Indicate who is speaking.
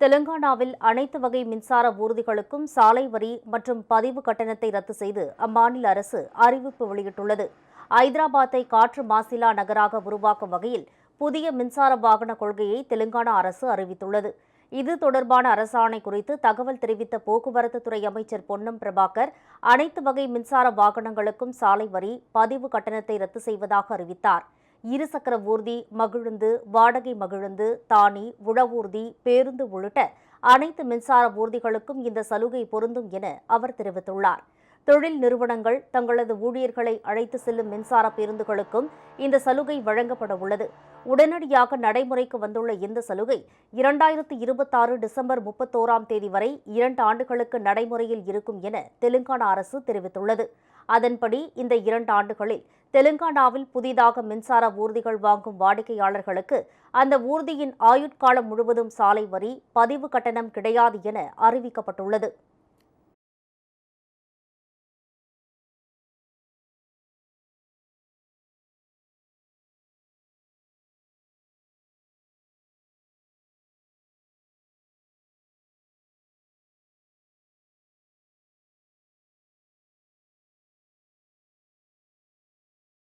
Speaker 1: தெலுங்கானாவில் அனைத்து வகை மின்சார ஊர்திகளுக்கும் சாலை வரி மற்றும் பதிவு கட்டணத்தை ரத்து செய்து அம்மாநில அரசு அறிவிப்பு வெளியிட்டுள்ளது. ஐதராபாத்தை காற்று மாசிலா நகராக உருவாக்கும் வகையில் புதிய மின்சார வாகன கொள்கையை தெலுங்கானா அரசு அறிவித்துள்ளது. இது தொடர்பான அரசாணை குறித்து தகவல் தெரிவித்த போக்குவரத்து துறை அமைச்சர் பொன்னம் பிரபாகர் அனைத்து வகை மின்சார வாகனங்களுக்கும் சாலை வரி பதிவு கட்டணத்தை ரத்து செய்வதாக அறிவித்தார். இருசக்கர ஊர்தி மகிழுந்து வாடகை மகிழுந்து தானி உழவூர்தி பேருந்து உள்ளிட்ட அனைத்து மின்சார ஊர்திகளுக்கும் இந்த சலுகை பொருந்தும் என அவர் தெரிவித்துள்ளார். தொழில் நிறுவனங்கள் தங்களது ஊழியர்களை அழைத்து செல்லும் மின்சார பேருந்துகளுக்கும் இந்த சலுகை வழங்கப்பட உள்ளது. உடனடியாக நடைமுறைக்கு வந்துள்ள இந்த சலுகை இரண்டாயிரத்து இருபத்தாறு டிசம்பர் முப்பத்தோராம் தேதி வரை இரண்டு ஆண்டுகளுக்கு நடைமுறையில் இருக்கும் என தெலுங்கானா அரசு தெரிவித்துள்ளது. அதன்படி இந்த இரண்டு ஆண்டுகளில் தெலுங்கானாவில் புதிதாக மின்சார ஊர்திகள் வாங்கும் வாடிக்கையாளர்களுக்கு அந்த ஊர்தியின் ஆயுட்காலம் முழுவதும் சாலை வரி பதிவு கட்டணம் கிடையாது என அறிவிக்கப்பட்டுள்ளது.